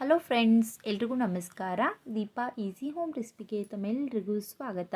Hello friends ಎಲ್ರಿಗೂ ನಮಸ್ಕಾರ. Deepa easy home ರೆಸಿಪಿಗೆ ತಮ್ಮೆಲ್ಲರಿಗೂ ಸ್ವಾಗತ.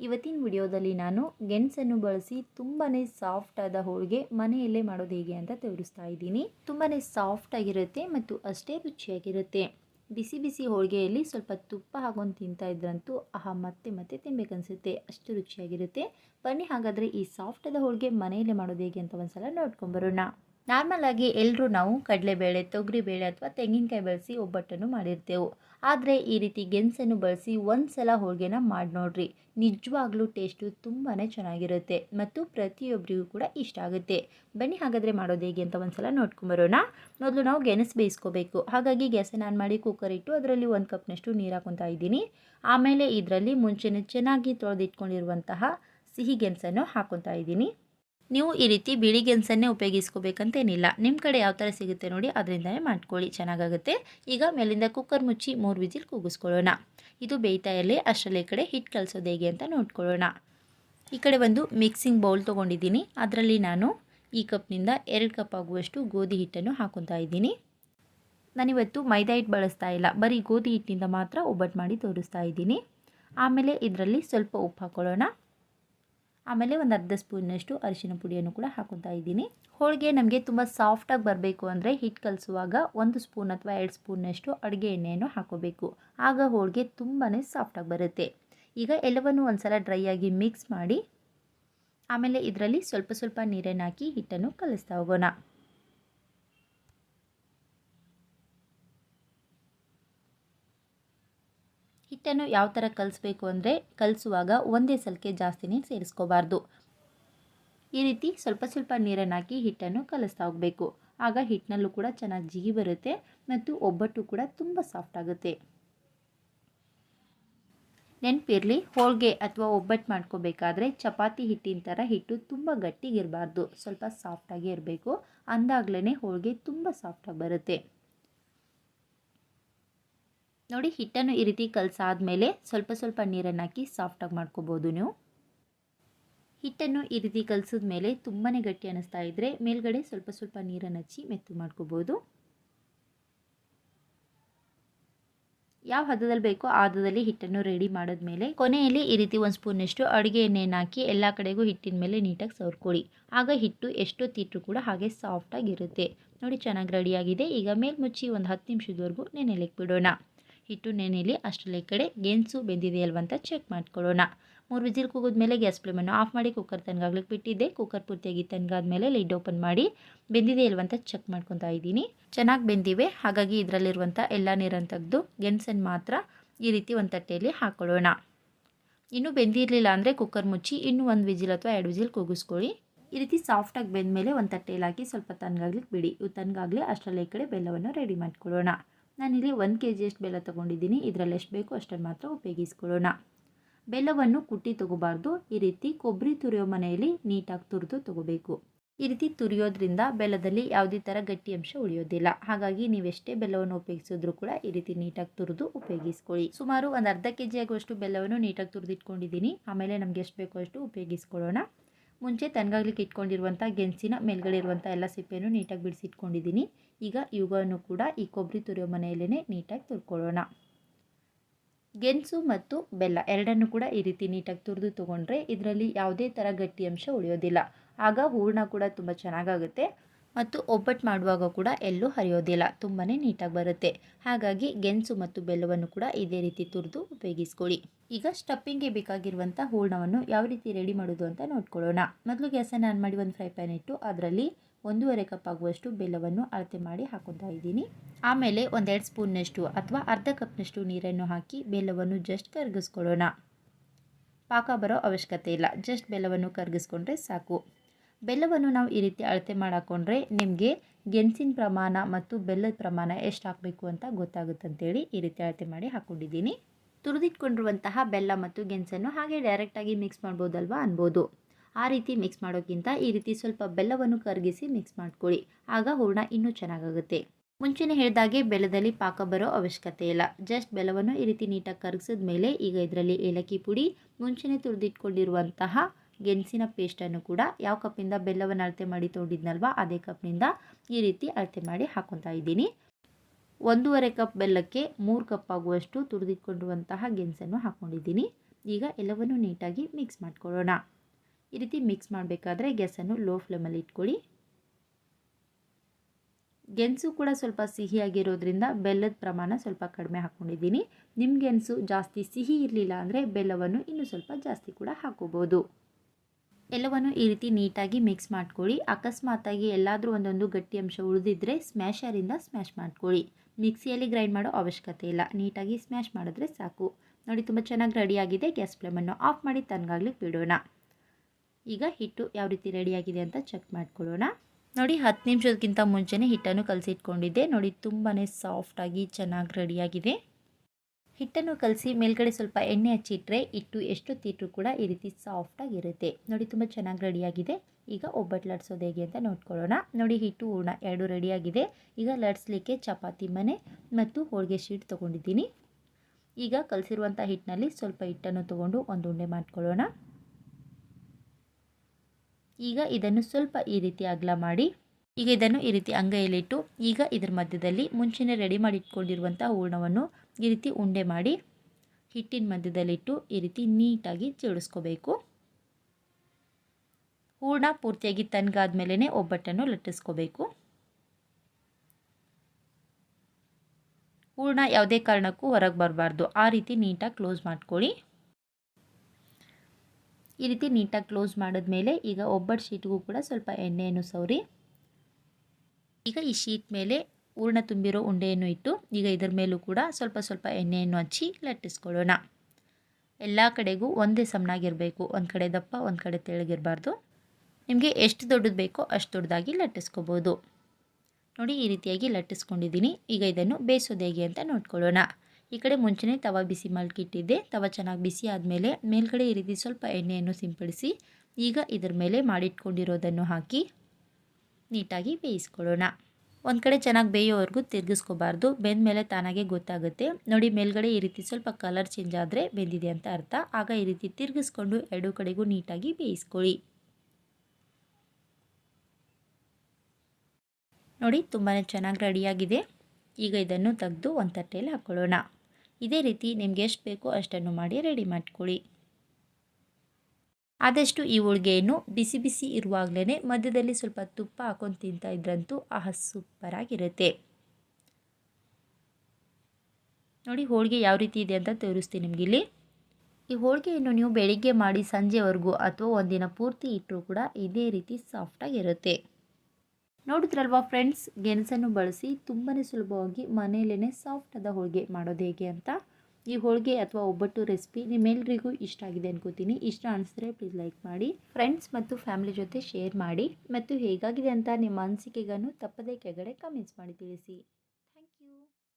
ಇವತ್ತಿನ ವಿಡಿಯೋದಲ್ಲಿ ನಾನು ಗೆಣಸನ್ನು ಬಳಸಿ ತುಂಬಾ ಸಾಫ್ಟಾದ ಹೋಳಿಗೆ ಮನೆಯಲ್ಲೇ ಮಾಡೋದು ಹೇಗೆ ಅಂತ ತೋರಿಸ್ತಾ ಇದ್ದೀನಿ. ತುಂಬಾ ಸಾಫ್ಟ್ ಆಗಿರುತ್ತೆ ಮತ್ತು ಅಷ್ಟೇ ರುಚಿಯಾಗಿರುತ್ತೆ. ಬಿಸಿ ಬಿಸಿ ಹೋಳಿಗೆಯಲ್ಲಿ ಸ್ವಲ್ಪ ತುಪ್ಪ ಹಾಕೊಂಡು ತಿಂತಾ ಇದ್ರಂತೂ ಆಹಾ, ಮತ್ತೆ ಮತ್ತೆ ತಿನ್ಬೇಕನ್ಸುತ್ತೆ ಅಷ್ಟು ರುಚಿಯಾಗಿರುತ್ತೆ. ಬನ್ನಿ ಹಾಗಾದರೆ ಈ ಸಾಫ್ಟಾದ ಹೋಳಿಗೆ ಮನೆಯಲ್ಲೇ ಮಾಡೋದು ಹೇಗೆ ಅಂತ ಒಂದ್ಸಲ ನೋಡ್ಕೊಂಬರೋಣ. ನಾರ್ಮಲ್ ಆಗಿ ಎಲ್ಲರೂ ನಾವು ಕಡಲೆಬೇಳೆ ತೊಗರಿಬೇಳೆ ಅಥವಾ ತೆಂಗಿನಕಾಯಿ ಬಳಸಿ ಒಬ್ಬಟ್ಟನ್ನು ಮಾಡಿರ್ತೇವೆ. ಆದರೆ ಈ ರೀತಿ ಗೆಣಸನ್ನು ಬಳಸಿ ಒಂದು ಸಲ ಹೋಳಿಗೆನ ಮಾಡಿ ನೋಡ್ರಿ. ನಿಜವಾಗ್ಲೂ ಟೇಸ್ಟು ತುಂಬಾ ಚೆನ್ನಾಗಿರುತ್ತೆ ಮತ್ತು ಪ್ರತಿಯೊಬ್ಬರಿಗೂ ಕೂಡ ಇಷ್ಟ ಆಗುತ್ತೆ. ಬನ್ನಿ ಹಾಗಾದರೆ ಮಾಡೋದು ಹೇಗೆ ಅಂತ ಒಂದು ಸಲ ನೋಡ್ಕೊಂಬರೋಣ. ಮೊದಲು ನಾವು ಗೆಣಸು ಬೇಯಿಸ್ಕೋಬೇಕು. ಹಾಗಾಗಿ ಗ್ಯಾಸನ್ನು ಆನ್ ಮಾಡಿ ಕುಕ್ಕರ್ ಇಟ್ಟು ಅದರಲ್ಲಿ ಒಂದು ಕಪ್ನಷ್ಟು ನೀರು ಹಾಕೊತಾ ಇದ್ದೀನಿ. ಆಮೇಲೆ ಇದರಲ್ಲಿ ಮುಂಚೆನೇ ಚೆನ್ನಾಗಿ ತೊಳೆದಿಟ್ಕೊಂಡಿರುವಂತಹ ಸಿಹಿ ಗೆಣಸನ್ನು ಹಾಕೊತಾ ಇದ್ದೀನಿ. ನೀವು ಈ ರೀತಿ ಬಿಳಿ ಗೆಣಸನ್ನೇ ಉಪಯೋಗಿಸ್ಕೋಬೇಕಂತೇನಿಲ್ಲ. ನಿಮ್ಮ ಕಡೆ ಯಾವ ಥರ ಸಿಗುತ್ತೆ ನೋಡಿ ಅದರಿಂದನೇ ಮಾಡ್ಕೊಳ್ಳಿ. ಚೆನ್ನಾಗಾಗುತ್ತೆ. ಈಗ ಮೇಲಿಂದ ಕುಕ್ಕರ್ ಮುಚ್ಚಿ ಮೂರು ವಿಜಿಲ್ ಕೂಗಿಸ್ಕೊಳ್ಳೋಣ. ಇದು ಬೇಯ್ತಾ ಇರಲಿ, ಅಷ್ಟರಲ್ಲಿ ಈ ಕಡೆ ಹಿಟ್ಟು ಕಲಿಸೋದು ಹೇಗೆ ಅಂತ ನೋಡ್ಕೊಳ್ಳೋಣ. ಈ ಕಡೆ ಒಂದು ಮಿಕ್ಸಿಂಗ್ ಬೌಲ್ ತೊಗೊಂಡಿದ್ದೀನಿ. ಅದರಲ್ಲಿ ನಾನು ಈ ಕಪ್ನಿಂದ ಎರಡು ಕಪ್ ಆಗುವಷ್ಟು ಗೋಧಿ ಹಿಟ್ಟನ್ನು ಹಾಕೊತಾ ಇದ್ದೀನಿ. ನಾನಿವತ್ತು ಮೈದಾ ಹಿಟ್ಟು ಬಳಸ್ತಾ ಇಲ್ಲ. ಬರೀ ಗೋಧಿ ಹಿಟ್ಟಿನಿಂದ ಮಾತ್ರ ಒಬ್ಬಟ್ಟು ಮಾಡಿ ತೋರಿಸ್ತಾ ಇದ್ದೀನಿ. ಆಮೇಲೆ ಇದರಲ್ಲಿ ಸ್ವಲ್ಪ ಉಪ್ಪು ಹಾಕ್ಕೊಳ್ಳೋಣ ಆಮೇಲೆ ಒಂದು ಅರ್ಧ ಸ್ಪೂನಷ್ಟು ಅರಿಶಿನ ಪುಡಿಯನ್ನು ಕೂಡ ಹಾಕೊತಾ ಇದ್ದೀನಿ. ಹೋಳಿಗೆ ನಮಗೆ ತುಂಬ ಸಾಫ್ಟಾಗಿ ಬರಬೇಕು ಅಂದರೆ ಹಿಟ್ಟು ಕಲಿಸುವಾಗ ಒಂದು ಸ್ಪೂನ್ ಅಥವಾ ಎರಡು ಸ್ಪೂನಷ್ಟು ಅಡುಗೆ ಎಣ್ಣೆಯನ್ನು ಹಾಕೋಬೇಕು. ಆಗ ಹೋಳಿಗೆ ತುಂಬಾ ಸಾಫ್ಟಾಗಿ ಬರುತ್ತೆ. ಈಗ ಎಲ್ಲವನ್ನು ಒಂದು ಸಲ ಡ್ರೈ ಆಗಿ ಮಿಕ್ಸ್ ಮಾಡಿ ಆಮೇಲೆ ಇದರಲ್ಲಿ ಸ್ವಲ್ಪ ಸ್ವಲ್ಪ ನೀರನ್ನು ಹಾಕಿ ಹಿಟ್ಟನ್ನು ಕಲಿಸ್ತಾ ಹೋಗೋಣ. ಹಿಟ್ಟನ್ನು ಯಾವ ಥರ ಕಲಿಸ್ಬೇಕು ಅಂದರೆ ಕಲಿಸುವಾಗ ಒಂದೇ ಸಲಕ್ಕೆ ಜಾಸ್ತಿ ನೀರು ಸೇರಿಸ್ಕೋಬಾರ್ದು. ಈ ರೀತಿ ಸ್ವಲ್ಪ ಸ್ವಲ್ಪ ನೀರನ್ನು ಹಾಕಿ ಹಿಟ್ಟನ್ನು ಕಲಿಸ್ತಾ ಹೋಗಬೇಕು. ಆಗ ಹಿಟ್ಟಿನಲ್ಲೂ ಕೂಡ ಚೆನ್ನಾಗಿ ಜಿಗಿ ಬರುತ್ತೆ ಮತ್ತು ಒಬ್ಬಟ್ಟು ಕೂಡ ತುಂಬ ಸಾಫ್ಟ್ ಆಗುತ್ತೆ. ನೆನಪಿರಲಿ, ಹೋಳಿಗೆ ಅಥವಾ ಒಬ್ಬಟ್ಟು ಮಾಡ್ಕೋಬೇಕಾದ್ರೆ ಚಪಾತಿ ಹಿಟ್ಟಿನ ಥರ ಹಿಟ್ಟು ತುಂಬ ಗಟ್ಟಿಗಿರಬಾರ್ದು. ಸ್ವಲ್ಪ ಸಾಫ್ಟಾಗಿ ಇರಬೇಕು. ಅಂದಾಗಲೇ ಹೋಳಿಗೆ ತುಂಬ ಸಾಫ್ಟಾಗಿ ಬರುತ್ತೆ. ನೋಡಿ, ಹಿಟ್ಟನ್ನು ಈ ರೀತಿ ಕಲಸಾದ್ಮೇಲೆ ಸ್ವಲ್ಪ ಸ್ವಲ್ಪ ನೀರನ್ನು ಹಾಕಿ ಸಾಫ್ಟಾಗಿ ಮಾಡ್ಕೋಬೋದು ನೀವು. ಹಿಟ್ಟನ್ನು ಈ ರೀತಿ ಕಲಸಿದ ಮೇಲೆ ತುಂಬಾ ಗಟ್ಟಿ ಅನ್ನಿಸ್ತಾ ಇದ್ದರೆ ಮೇಲ್ಗಡೆ ಸ್ವಲ್ಪ ಸ್ವಲ್ಪ ನೀರನ್ನು ಹಚ್ಚಿ ಮೆತ್ತು ಮಾಡ್ಕೋಬೋದು. ಯಾವ ಹದದಲ್ಲಿ ಬೇಕೋ ಆ ಹದದಲ್ಲಿ ಹಿಟ್ಟನ್ನು ರೆಡಿ ಮಾಡಿದ್ಮೇಲೆ ಕೊನೆಯಲ್ಲಿ ಈ ರೀತಿ ಒಂದು ಸ್ಪೂನಷ್ಟು ಅಡುಗೆ ಎಣ್ಣೆಯನ್ನು ಹಾಕಿ ಎಲ್ಲ ಕಡೆಗೂ ಹಿಟ್ಟಿನ ಮೇಲೆ ನೀಟಾಗಿ ಸವರ್ಕೊಳ್ಳಿ. ಆಗ ಹಿಟ್ಟು ಎಷ್ಟೊತ್ತಿಟ್ಟರು ಕೂಡ ಹಾಗೆ ಸಾಫ್ಟಾಗಿರುತ್ತೆ ನೋಡಿ, ಚೆನ್ನಾಗಿ ರೆಡಿಯಾಗಿದೆ ಈಗ ಮೇಲ್ಮುಚ್ಚಿ ಒಂದು ಹತ್ತು ನಿಮಿಷದವರೆಗೂ ನೆನೆಲಿಕ್ಕೆ ಬಿಡೋಣ. ಹಿಟ್ಟು ನೆನೆಯಲ್ಲಿ ಅಷ್ಟರಲ್ಲಿ ಕಡೆ ಗೆಣಸು ಬೆಂದಿದೆ ಅಲ್ವಂತ ಚೆಕ್ ಮಾಡ್ಕೊಳ್ಳೋಣ. ಮೂರು ವಿಸಿಲ್ ಕೂಗಿದ್ಮೇಲೆ ಗ್ಯಾಸ್ ಫ್ಲೇಮನ್ನು ಆಫ್ ಮಾಡಿ ಕುಕ್ಕರ್ ತನಗಾಗ್ಲಿಕ್ಕೆ ಬಿಟ್ಟಿದ್ದೆ. ಕುಕ್ಕರ್ ಪೂರ್ತಿಯಾಗಿ ತನಗಾದ್ಮೇಲೆ ಲಿಡ್ ಓಪನ್ ಮಾಡಿ ಬೆಂದಿದೆ ಇಲ್ವಂತ ಚೆಕ್ ಮಾಡ್ಕೊತಾ ಇದ್ದೀನಿ. ಚೆನ್ನಾಗಿ ಬೆಂದಿವೆ. ಹಾಗಾಗಿ ಇದರಲ್ಲಿರುವಂಥ ಎಲ್ಲ ನೀರನ್ನು ತೆಗೆದು ಗೆಣಸನ್ನು ಮಾತ್ರ ಈ ರೀತಿ ಒಂದು ತಟ್ಟೆಯಲ್ಲಿ ಹಾಕ್ಕೊಳ್ಳೋಣ ಇನ್ನೂ ಬೆಂದಿರಲಿಲ್ಲ ಅಂದರೆ ಕುಕ್ಕರ್ ಮುಚ್ಚಿ ಇನ್ನೂ ಒಂದು ವಿಜಿಲ್ ಅಥವಾ ಎರಡು ವಿಜಿಲ್ ಕೂಗಿಸ್ಕೊಳ್ಳಿ. ಈ ರೀತಿ ಸಾಫ್ಟಾಗಿ ಬೆಂದಮೇಲೆ ಒಂದು ತಟ್ಟೆಯಲ್ಲಿ ಹಾಕಿ ಸ್ವಲ್ಪ ತನಗಾಗ್ಲಿಕ್ಕೆ ಬಿಡಿ. ಇವು ತನಗಾಗಲಿ ಅಷ್ಟರಲ್ಲಿ ಈ ಕಡೆ ಬೆಲ್ಲವನ್ನು ರೆಡಿ ಮಾಡ್ಕೊಳ್ಳೋಣ. ನಾನಿಲ್ಲಿ ಒಂದು ಕೆ ಜಿಯಷ್ಟು ಬೆಲ್ಲ ತೊಗೊಂಡಿದ್ದೀನಿ. ಇದರಲ್ಲಿ ಎಷ್ಟು ಬೇಕೋ ಅಷ್ಟನ್ನು ಮಾತ್ರ ಉಪಯೋಗಿಸ್ಕೊಳ್ಳೋಣ. ಬೆಲ್ಲವನ್ನು ಕುಟ್ಟಿ ತೊಗೋಬಾರ್ದು. ಈ ರೀತಿ ಕೊಬ್ಬರಿ ತುರಿಯೋ ಮನೆಯಲ್ಲಿ ನೀಟಾಗಿ ತುರಿದು ತೊಗೋಬೇಕು. ಈ ರೀತಿ ತುರಿಯೋದ್ರಿಂದ ಬೆಲ್ಲದಲ್ಲಿ ಯಾವುದೇ ಥರ ಗಟ್ಟಿ ಅಂಶ ಉಳಿಯೋದಿಲ್ಲ. ಹಾಗಾಗಿ ನೀವೆಷ್ಟೇ ಬೆಲ್ಲವನ್ನು ಉಪಯೋಗಿಸಿದ್ರು ಕೂಡ ಈ ರೀತಿ ನೀಟಾಗಿ ತುರಿದು ಉಪಯೋಗಿಸ್ಕೊಳ್ಳಿ. ಸುಮಾರು ಒಂದು ಅರ್ಧ ಕೆ ಜಿ ಆಗುವಷ್ಟು ಬೆಲ್ಲವನ್ನು ನೀಟಾಗಿ ತುರಿದಿಟ್ಕೊಂಡಿದ್ದೀನಿ. ಆಮೇಲೆ ನಮಗೆ ಎಷ್ಟು ಬೇಕೋ ಅಷ್ಟು ಉಪಯೋಗಿಸ್ಕೊಳ್ಳೋಣ. ಮುಂಚೆ ತನಗಾಗ್ಲಿಕ್ಕೆ ಇಟ್ಕೊಂಡಿರುವಂಥ ಗೆಣಸಿನ ಮೇಲ್ಗಡೆ ಇರುವಂಥ ಎಲ್ಲ ಸಿಪ್ಪೆಯನ್ನು ನೀಟಾಗಿ ಬಿಡಿಸಿಟ್ಕೊಂಡಿದ್ದೀನಿ. ಈಗ ಇವುಗಳನ್ನು ಕೂಡ ಈ ಕೊಬ್ಬರಿ ತುರಿಯೋ ಮನೆಯಲ್ಲೇ ನೀಟಾಗಿ ತುರ್ಕೊಳ್ಳೋಣ. ಗೆಣಸು ಮತ್ತು ಬೆಲ್ಲ ಎರಡನ್ನು ಕೂಡ ಈ ರೀತಿ ನೀಟಾಗಿ ತುರಿದು ತೊಗೊಂಡ್ರೆ ಇದರಲ್ಲಿ ಯಾವುದೇ ಥರ ಗಟ್ಟಿ ಅಂಶ ಉಳಿಯೋದಿಲ್ಲ. ಆಗ ಹೂರ್ಣ ಕೂಡ ತುಂಬ ಚೆನ್ನಾಗಾಗುತ್ತೆ. ಮತ್ತು ಒಬ್ಬಟ್ಟು ಮಾಡುವಾಗ ಕೂಡ ಎಲ್ಲೂ ಹರಿಯೋದಿಲ್ಲ. ತುಂಬಾ ನೀಟಾಗಿ ಬರುತ್ತೆ. ಹಾಗಾಗಿ ಗೆಣಸು ಮತ್ತು ಬೆಲ್ಲವನ್ನು ಕೂಡ ಇದೇ ರೀತಿ ತುರಿದು ಉಪಯೋಗಿಸ್ಕೊಳ್ಳಿ. ಈಗ ಸ್ಟಪ್ಪಿಂಗ್ಗೆ ಬೇಕಾಗಿರುವಂಥ ಹೂರ್ಣವನ್ನು ಯಾವ ರೀತಿ ರೆಡಿ ಮಾಡೋದು ಅಂತ ನೋಡ್ಕೊಳ್ಳೋಣ. ಮೊದಲು ಗ್ಯಾಸನ್ನು ಆನ್ ಮಾಡಿ ಒಂದು ಫ್ರೈ ಪ್ಯಾನ್ ಇಟ್ಟು ಅದರಲ್ಲಿ ಒಂದೂವರೆ ಕಪ್ ಆಗುವಷ್ಟು ಬೆಲ್ಲವನ್ನು ಅಳತೆ ಮಾಡಿ ಹಾಕೋತಾ ಇದ್ದೀನಿ. ಆಮೇಲೆ ಒಂದೆರಡು ಸ್ಪೂನ್ನಷ್ಟು ಅಥವಾ ಅರ್ಧ ಕಪ್ನಷ್ಟು ನೀರನ್ನು ಹಾಕಿ ಬೆಲ್ಲವನ್ನು ಜಸ್ಟ್ ಕರಗಿಸ್ಕೊಳ್ಳೋಣ. ಪಾಕ ಬರೋ ಅವಶ್ಯಕತೆ ಇಲ್ಲ. ಜಸ್ಟ್ ಬೆಲ್ಲವನ್ನು ಕರಗಿಸ್ಕೊಂಡ್ರೆ ಸಾಕು. ಬೆಲ್ಲವನ್ನು ನಾವು ಈ ರೀತಿ ಅಳತೆ ಮಾಡಿಕೊಂಡ್ರೆ ನಿಮಗೆ ಗೆಣಸಿನ ಪ್ರಮಾಣ ಮತ್ತು ಬೆಲ್ಲದ ಪ್ರಮಾಣ ಎಷ್ಟು ಹಾಕಬೇಕು ಅಂತ ಗೊತ್ತಾಗುತ್ತೆ ಅಂತೇಳಿ ಈ ರೀತಿ ಅಳತೆ ಮಾಡಿ ಹಾಕ್ಕೊಂಡಿದ್ದೀನಿ. ತುರಿದಿಟ್ಕೊಂಡಿರುವಂತಹ ಬೆಲ್ಲ ಮತ್ತು ಗೆಣಸನ್ನು ಹಾಗೆ ಡೈರೆಕ್ಟಾಗಿ ಮಿಕ್ಸ್ ಮಾಡ್ಬೋದಲ್ವಾ ಅನ್ಬೋದು. ಆ ರೀತಿ ಮಿಕ್ಸ್ ಮಾಡೋಕ್ಕಿಂತ ಈ ರೀತಿ ಸ್ವಲ್ಪ ಬೆಲ್ಲವನ್ನು ಕರಗಿಸಿ ಮಿಕ್ಸ್ ಮಾಡ್ಕೊಳ್ಳಿ. ಆಗ ಹೂರ್ಣ ಇನ್ನೂ ಚೆನ್ನಾಗಾಗುತ್ತೆ. ಮುಂಚೆನೇ ಹೇಳಿದಾಗೆ ಬೆಲ್ಲದಲ್ಲಿ ಪಾಕ ಬರೋ ಅವಶ್ಯಕತೆ ಇಲ್ಲ. ಜಸ್ಟ್ ಬೆಲ್ಲವನ್ನು ಈ ರೀತಿ ನೀಟಾಗಿ ಕರಗಿಸಿದ ಮೇಲೆ ಈಗ ಇದರಲ್ಲಿ ಏಲಕ್ಕಿ ಪುಡಿ, ಮುಂಚೆನೇ ತುರಿದಿಟ್ಕೊಂಡಿರುವಂತಹ ಗೆಣಸಿನ ಪೇಸ್ಟನ್ನು ಕೂಡ ಯಾವ ಕಪ್ಪಿಂದ ಬೆಲ್ಲವನ್ನು ಅಳತೆ ಮಾಡಿ ತೊಗೊಂಡಿದ್ನಲ್ವ, ಅದೇ ಕಪ್ನಿಂದ ಈ ರೀತಿ ಅಳತೆ ಮಾಡಿ ಹಾಕೊತಾ ಇದ್ದೀನಿ. ಒಂದೂವರೆ ಕಪ್ ಬೆಲ್ಲಕ್ಕೆ ಮೂರು ಕಪ್ ಆಗುವಷ್ಟು ತುರಿದಿಟ್ಕೊಂಡಿರುವಂತಹ ಗೆಣಸನ್ನು ಹಾಕ್ಕೊಂಡಿದ್ದೀನಿ ಈಗ ಎಲ್ಲವನ್ನು ನೀಟಾಗಿ ಮಿಕ್ಸ್ ಮಾಡ್ಕೊಳ್ಳೋಣ. ಈ ರೀತಿ ಮಿಕ್ಸ್ ಮಾಡಬೇಕಾದ್ರೆ ಗ್ಯಾಸನ್ನು ಲೋ ಫ್ಲೇಮಲ್ಲಿ ಇಟ್ಕೊಳ್ಳಿ. ಗೆಣಸು ಕೂಡ ಸ್ವಲ್ಪ ಸಿಹಿಯಾಗಿರೋದ್ರಿಂದ ಬೆಲ್ಲದ ಪ್ರಮಾಣ ಸ್ವಲ್ಪ ಕಡಿಮೆ ಹಾಕ್ಕೊಂಡಿದ್ದೀನಿ ನಿಮ್ಮ ಗೆಣಸು ಜಾಸ್ತಿ ಸಿಹಿ ಇರಲಿಲ್ಲ ಅಂದರೆ ಬೆಲ್ಲವನ್ನು ಇನ್ನೂ ಸ್ವಲ್ಪ ಜಾಸ್ತಿ ಕೂಡ ಹಾಕೋಬೋದು ಎಲ್ಲವನ್ನು ಈ ರೀತಿ ನೀಟಾಗಿ ಮಿಕ್ಸ್ ಮಾಡ್ಕೊಳ್ಳಿ. ಅಕಸ್ಮಾತಾಗಿ ಎಲ್ಲಾದರೂ ಒಂದೊಂದು ಗಟ್ಟಿ ಅಂಶ ಉಳಿದಿದ್ರೆ ಸ್ಮ್ಯಾಶರಿಂದ ಸ್ಮ್ಯಾಶ್ ಮಾಡ್ಕೊಳ್ಳಿ. ಮಿಕ್ಸಿಯಲ್ಲಿ ಗ್ರೈಂಡ್ ಮಾಡೋ ಅವಶ್ಯಕತೆ ಇಲ್ಲ. ನೀಟಾಗಿ ಸ್ಮ್ಯಾಶ್ ಮಾಡಿದ್ರೆ ಸಾಕು. ನೋಡಿ, ತುಂಬ ಚೆನ್ನಾಗಿ ರೆಡಿಯಾಗಿದೆ ಗ್ಯಾಸ್ ಫ್ಲೇಮನ್ನು ಆಫ್ ಮಾಡಿ ತನ್ಗಾಗ್ಲಿಕ್ಕೆ ಬಿಡೋಣ. ಈಗ ಹಿಟ್ಟು ಯಾವ ರೀತಿ ರೆಡಿಯಾಗಿದೆ ಅಂತ ಚೆಕ್ ಮಾಡ್ಕೊಳ್ಳೋಣ. ನೋಡಿ, ಹತ್ತು ನಿಮಿಷದಕ್ಕಿಂತ ಮುಂಚೆನೇ ಹಿಟ್ಟನ್ನು ಕಲಸಿಟ್ಕೊಂಡಿದ್ದೆ. ನೋಡಿ ತುಂಬಾ ಸಾಫ್ಟಾಗಿ ಚೆನ್ನಾಗಿ ರೆಡಿಯಾಗಿದೆ ಹಿಟ್ಟನ್ನು ಕಲಸಿ ಮೇಲ್ಗಡೆ ಸ್ವಲ್ಪ ಎಣ್ಣೆ ಹಚ್ಚಿಟ್ರೆ ಹಿಟ್ಟು ಎಷ್ಟು ತಿಟ್ಟರು ಕೂಡ ಈ ರೀತಿ ಸಾಫ್ಟಾಗಿರುತ್ತೆ ನೋಡಿ ತುಂಬ ಚೆನ್ನಾಗಿ ರೆಡಿಯಾಗಿದೆ ಈಗ ಒಬ್ಬಟ್ಟು ಲಟ್ಸೋದು ಹೇಗೆ ಅಂತ ನೋಡ್ಕೊಳ್ಳೋಣ. ನೋಡಿ ಹಿಟ್ಟು ಹೂರ್ಣ ಎರಡು ರೆಡಿಯಾಗಿದೆ ಈಗ ಲಟ್ಸ್ಲಿಕ್ಕೆ ಚಪಾತಿ ಮನೆ ಮತ್ತು ಹೋಳಿಗೆ ಶೀಟ್ ತೊಗೊಂಡಿದ್ದೀನಿ. ಈಗ ಕಲಸಿರುವಂಥ ಹಿಟ್ಟಿನಲ್ಲಿ ಸ್ವಲ್ಪ ಹಿಟ್ಟನ್ನು ತೊಗೊಂಡು ಒಂದು ಉಂಡೆ ಮಾಡ್ಕೊಳ್ಳೋಣ. ಈಗ ಇದನ್ನು ಸ್ವಲ್ಪ ಈ ರೀತಿ ಅಗಲ ಮಾಡಿ, ಈಗ ಇದನ್ನು ಈ ರೀತಿ ಅಂಗೈಯಲ್ಲಿಟ್ಟು ಈಗ ಇದರ ಮಧ್ಯದಲ್ಲಿ ಮುಂಚೆನೇ ರೆಡಿ ಮಾಡಿ ಇಟ್ಕೊಂಡಿರುವಂಥ ಹೂರ್ಣವನ್ನು ಈ ರೀತಿ ಉಂಡೆ ಮಾಡಿ ಹಿಟ್ಟಿನ ಮಧ್ಯದಲ್ಲಿಟ್ಟು ಈ ರೀತಿ ನೀಟಾಗಿ ಜೋಡಿಸ್ಕೋಬೇಕು. ಹೂರ್ಣ ಪೂರ್ತಿಯಾಗಿ ತನ್ಗಾದ ಮೇಲೇ ಒಬ್ಬಟ್ಟನ್ನು ಲಟ್ಟಿಸ್ಕೋಬೇಕು. ಹೂರ್ಣ ಯಾವುದೇ ಕಾರಣಕ್ಕೂ ಹೊರಗೆ ಬರಬಾರ್ದು. ಆ ರೀತಿ ನೀಟಾಗಿ ಕ್ಲೋಸ್ ಮಾಡ್ಕೊಳ್ಳಿ. ಈ ರೀತಿ ನೀಟಾಗಿ ಕ್ಲೋಸ್ ಮಾಡಿದ್ಮೇಲೆ ಈಗ ಒಬ್ಬಟ್ಟು ಶೀಟ್ಗೂ ಕೂಡ ಸ್ವಲ್ಪ ಎಣ್ಣೆಯನ್ನು ಸವರಿ. ಈಗ ಈ ಶೀಟ್ ಮೇಲೆ ಹೂರ್ಣ ತುಂಬಿರೋ ಉಂಡೆಯನ್ನು ಇಟ್ಟು ಈಗ ಇದರ ಮೇಲೂ ಕೂಡ ಸ್ವಲ್ಪ ಸ್ವಲ್ಪ ಎಣ್ಣೆಯನ್ನು ಹಚ್ಚಿ ಲಟ್ಟಿಸ್ಕೊಳ್ಳೋಣ. ಎಲ್ಲ ಕಡೆಗೂ ಒಂದೇ ಸಮನಾಗಿರಬೇಕು ಒಂದು ಕಡೆ ದಪ್ಪ, ಒಂದು ಕಡೆ ತೆಳಗಿರಬಾರ್ದು ನಿಮಗೆ ಎಷ್ಟು ದೊಡ್ಡದು ಬೇಕೋ ಅಷ್ಟು ದೊಡ್ಡದಾಗಿ ಲಟ್ಟಿಸ್ಕೋಬೋದು. ನೋಡಿ, ಈ ರೀತಿಯಾಗಿ ಲಟ್ಟಿಸ್ಕೊಂಡಿದ್ದೀನಿ. ಈಗ ಇದನ್ನು ಬೇಯಿಸೋದು ಹೇಗೆ ಅಂತ ನೋಡ್ಕೊಳ್ಳೋಣ. ಈ ಕಡೆ ಮುಂಚೆನೇ ತವ ಬಿಸಿ ಮಲ್ಕಿಟ್ಟಿದ್ದೆ ತವ ಚೆನ್ನಾಗಿ ಬಿಸಿ ಆದಮೇಲೆ ಮೇಲ್ಗಡೆ ಈ ರೀತಿ ಸ್ವಲ್ಪ ಎಣ್ಣೆಯನ್ನು ಸಿಂಪಡಿಸಿ ಈಗ ಇದರ ಮೇಲೆ ಮಾಡಿಟ್ಕೊಂಡಿರೋದನ್ನು ಹಾಕಿ ನೀಟಾಗಿ ಬೇಯಿಸ್ಕೊಳ್ಳೋಣ. ಒಂದು ಕಡೆ ಚೆನ್ನಾಗಿ ಬೇಯೋವರೆಗೂ ತಿರುಗಿಸ್ಕೋಬಾರ್ದು. ಬೆಂದ ಮೇಲೆ ತಾನಾಗೆ ಗೊತ್ತಾಗುತ್ತೆ. ನೋಡಿ, ಮೇಲ್ಗಡೆ ಈ ರೀತಿ ಸ್ವಲ್ಪ ಕಲರ್ ಚೇಂಜ್ ಆದರೆ ಬೆಂದಿದೆ ಅಂತ ಅರ್ಥ. ಆಗ ಈ ರೀತಿ ತಿರುಗಿಸ್ಕೊಂಡು ಎರಡೂ ಕಡೆಗೂ ನೀಟಾಗಿ ಬೇಯಿಸ್ಕೊಳ್ಳಿ. ನೋಡಿ ತುಂಬಾ ಚೆನ್ನಾಗಿ ರೆಡಿಯಾಗಿದೆ. ಈಗ ಇದನ್ನು ತೆಗೆದು ಒಂದು ತಟ್ಟೆಯಲ್ಲಿ ಹಾಕ್ಕೊಳ್ಳೋಣ ಇದೇ ರೀತಿ ನಿಮ್ಗೆ ಎಷ್ಟು ಬೇಕೋ ಅಷ್ಟನ್ನು ಮಾಡಿ ರೆಡಿ ಮಾಡ್ಕೊಳ್ಳಿ. ಆದಷ್ಟು ಈ ಹೋಳಿಗೆಯನ್ನು ಬಿಸಿ ಬಿಸಿ ಇರುವಾಗಲೇ ಮಧ್ಯದಲ್ಲಿ ಸ್ವಲ್ಪ ತುಪ್ಪ ಹಾಕೊಂಡು ತಿಂತಾ ಇದ್ರಂತೂ ಆಹ ಸೂಪರಾಗಿರುತ್ತೆ ನೋಡಿ ಹೋಳಿಗೆ ಯಾವ ರೀತಿ ಇದೆ ಅಂತ ತೋರಿಸ್ತೀನಿ ನಿಮಗಿಲ್ಲಿ ಈ ಹೋಳಿಗೆಯನ್ನು ನೀವು ಬೆಳಿಗ್ಗೆ ಮಾಡಿ ಸಂಜೆವರೆಗೂ ಅಥವಾ ಒಂದಿನ ಪೂರ್ತಿ ಇಟ್ಟರೂ ಕೂಡ ಇದೇ ರೀತಿ ಸಾಫ್ಟಾಗಿರುತ್ತೆ ನೋಡಿದ್ರಲ್ವಾ ಫ್ರೆಂಡ್ಸ್ ಗೆಣಸನ್ನು ಬಳಸಿ ತುಂಬಾ ಸುಲಭವಾಗಿ ಮನೆಯಲ್ಲೇ ಸಾಫ್ಟಾದ ಹೋಳಿಗೆ ಮಾಡೋದು ಹೇಗೆ ಅಂತ? ಈ ಹೋಳಿಗೆ ಅಥವಾ ಒಬ್ಬಟ್ಟು ರೆಸಿಪಿ ನಿಮ್ಮೆಲ್ಲರಿಗೂ ಇಷ್ಟ ಆಗಿದೆ ಅನ್ಕೋತೀನಿ. ಇಷ್ಟ ಅನಿಸಿದ್ರೆ ಪ್ಲೀಸ್ ಲೈಕ್ ಮಾಡಿ ಫ್ರೆಂಡ್ಸ್ ಮತ್ತು ಫ್ಯಾಮಿಲಿ ಜೊತೆ ಶೇರ್ ಮಾಡಿ, ಮತ್ತು ಹೇಗಾಗಿದೆ ಅಂತ ನಿಮ್ಮ ಅನಿಸಿಕೆಗಳನ್ನು ತಪ್ಪದೇ ಕೆಳಗಡೆ ಕಮೆಂಟ್ಸ್ ಮಾಡಿ ತಿಳಿಸಿ.